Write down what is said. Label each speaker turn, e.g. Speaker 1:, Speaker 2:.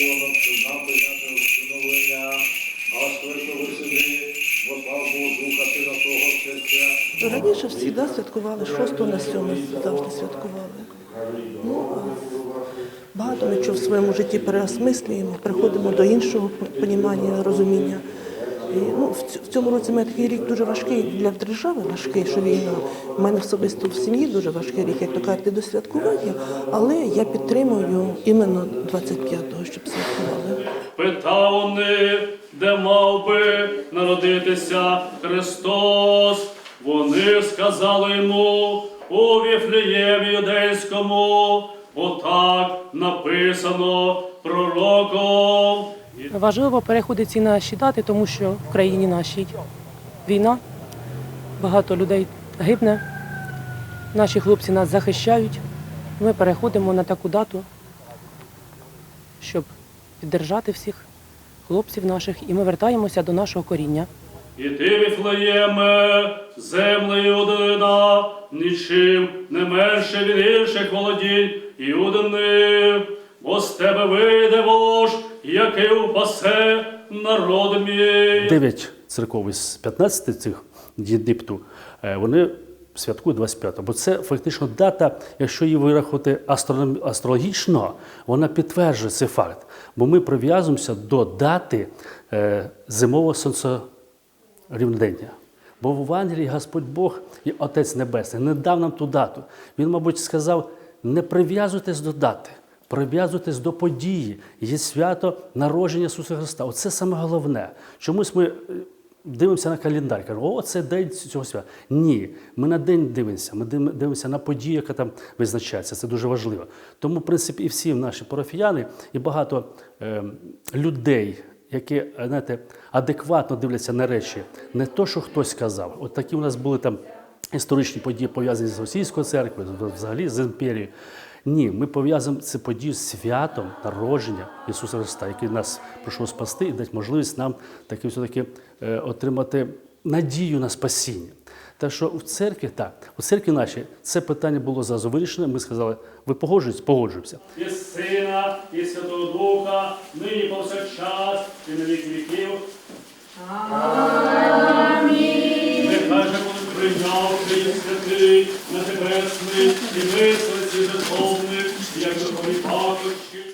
Speaker 1: поводом, що знав прийняти встановлення, а скликав сини, бо слава Духа Сина Твого Христя.
Speaker 2: Раніше всі святкували, 6 на 7 завжди святкували. Ну, багато ми чого в своєму житті переосмислюємо, приходимо до іншого понімання, розуміння. Ну, в цьому році мене такий рік дуже важкий для держави важкий, що війна. У мене особисто в сім'ї дуже важкий рік, як то кажуть, до святкування, але я підтримую іменно 25-го, щоб святкували.
Speaker 3: Питав них, де мав би народитися Христос. Вони сказали йому у Віфліємі юдейському, отак написано пророком.
Speaker 4: Важливо переходити ці наші дати, тому що в країні нашій війна, багато людей гибне, наші хлопці нас захищають. Ми переходимо на таку дату, щоб піддержати всіх хлопців наших, і ми вертаємося до нашого коріння.
Speaker 3: І ти, Віфлеєме, земле Іудина, нічим не менше від інших володінь Іудини, бо з тебе вож, який народ мій.
Speaker 5: Дев'ять церков із 15 цих Єгипту, е, вони святкують 25 бо це фактично дата, якщо її вирахувати астрологічно, вона підтверджує цей факт. Бо ми прив'язуємося до дати е, зимового сонцерівнодення. Бо в Евангелії Господь Бог і Отець Небесний не дав нам ту дату. Він, мабуть, сказав: не прив'язуйтесь до дати, прив'язуйтесь до події. Є свято народження Ісуса Христа. Оце саме головне. Чомусь ми е, дивимося на календар, кажемо, о, це день цього свята. Ні, ми на день дивимося, ми дивимося на подію, яка там визначається. Це дуже важливо. Тому, в принципі, і всі наші парафіяни, і багато е, людей, які знаєте, адекватно дивляться на речі, не то, що хтось сказав. От такі у нас були там історичні події пов'язані з російською церквою, взагалі з імперією. Ні, ми пов'язуємо це подію з святом народження Ісуса Христа, який нас прийшов спасти і дасть можливість нам таки все-таки е, отримати надію на спасіння. Так що в церкві, так, у церкві нашій це питання було зразу вирішено. Ми сказали, ви погоджуєтесь? Погоджуємося.
Speaker 3: і Сина, і Святого Духа, нині повсякчас, і на вік віків. Амінь. Нехай же будуть прийнявши і святий, на небесний, і мислиці духовних, як духові пахощі.